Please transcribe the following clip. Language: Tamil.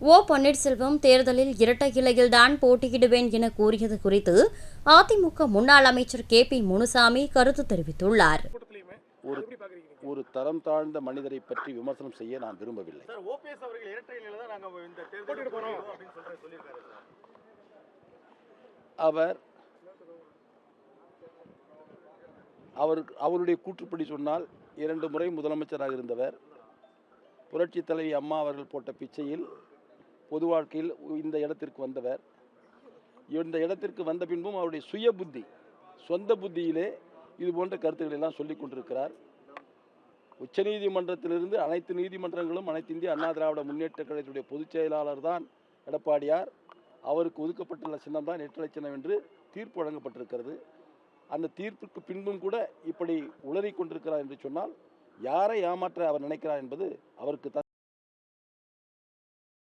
ஓ பன்னீர்செல்வம் தேர்தலில் இரட்டை இலையில்தான் போட்டியிடுவேன் என கூறியது குறித்து அதிமுக முன்னாள் அமைச்சர் கே பி முனுசாமி கருத்து தெரிவித்துள்ளார். ஒரு ஒரு தரம் தாழ்ந்த மனிதரை பற்றி விமர்சனம் செய்ய நான் விரும்பவில்லை. சார் ஓபிஎஸ் அவர்கள் இரட்டை இலையில தான் நாங்க இந்த தேர்தல் போறோம். அப்படின்னு சொல்ற சொல்லியிருக்காரு சார். அவர் அவர் அவருடைய கூற்றுப்படி சொன்னால் இரண்டு முறை முதலமைச்சராக இருந்தவர் புரட்சி தலைவி அம்மா அவர்கள் போட்ட பிச்சையில் பொது வாழ்க்கையில் இந்த இடத்திற்கு வந்தவர். இந்த இடத்திற்கு வந்த பின்பும் அவருடைய சுய புத்தி சொந்த புத்தியிலே இது போன்ற கருத்துக்களை எல்லாம் சொல்லிக் கொண்டிருக்கிறார். உச்சநீதிமன்றத்திலிருந்து அனைத்து நீதிமன்றங்களும் அனைத்து இந்திய அண்ணா திராவிட முன்னேற்ற கழகத்துடைய பொதுச் செயலாளர் தான் எடப்பாடியார். அவருக்கு ஒதுக்கப்பட்டுள்ள சின்னம் தான் எட்டு சின்னம் என்று தீர்ப்பு வழங்கப்பட்டிருக்கிறது. அந்த தீர்ப்புக்கு பின்பும் கூட இப்படி உளறிக் கொண்டிருக்கிறார் என்று சொன்னால் யாரை ஏமாற்ற அவர் நினைக்கிறார் என்பது அவருக்கு